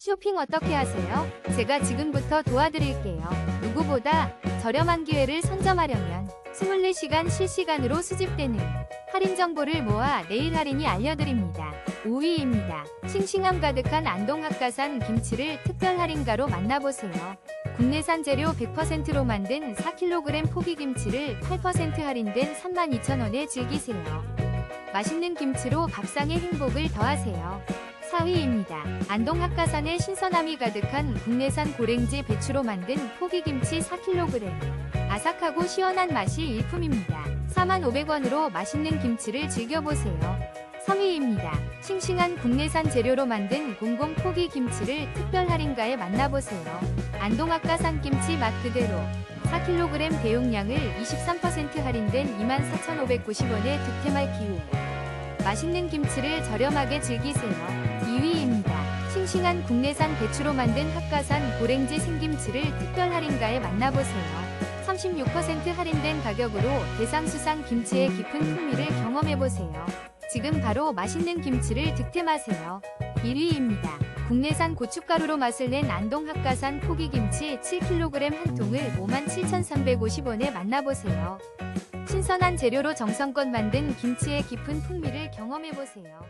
쇼핑 어떻게 하세요? 제가 지금부터 도와드릴게요. 누구보다 저렴한 기회를 선점하려면 24시간 실시간으로 수집되는 할인 정보를 모아 내일 할인이 알려드립니다. 5위입니다. 싱싱함 가득한 안동 학가산 김치를 특별 할인가로 만나보세요. 국내산 재료 100%로 만든 4kg 포기 김치를 8% 할인된 32,000원에 즐기세요. 맛있는 김치로 밥상의 행복을 더하세요. 4위입니다. 안동 학가산의 신선함이 가득한 국내산 고랭지 배추로 만든 포기김치 4kg. 아삭하고 시원한 맛이 일품입니다. 4,500원으로 맛있는 김치를 즐겨보세요. 3위입니다. 싱싱한 국내산 재료로 만든 공공 포기 김치를 특별 할인가에 만나보세요. 안동 학가산 김치 맛 그대로 4kg 대용량을 23% 할인된 24,590원의 득템할 기회. 맛있는 김치를 저렴하게 즐기세요. 2위입니다. 싱싱한 국내산 배추로 만든 학가산 고랭지 생김치를 특별 할인가에 만나보세요. 36% 할인된 가격으로 대상수상 김치의 깊은 풍미를 경험해보세요. 지금 바로 맛있는 김치를 득템하세요. 1위입니다. 국내산 고춧가루로 맛을 낸 안동 학가산 포기김치 7kg 한 통을 57,350원에 만나보세요. 신선한 재료로 정성껏 만든 김치의 깊은 풍미를 경험해보세요.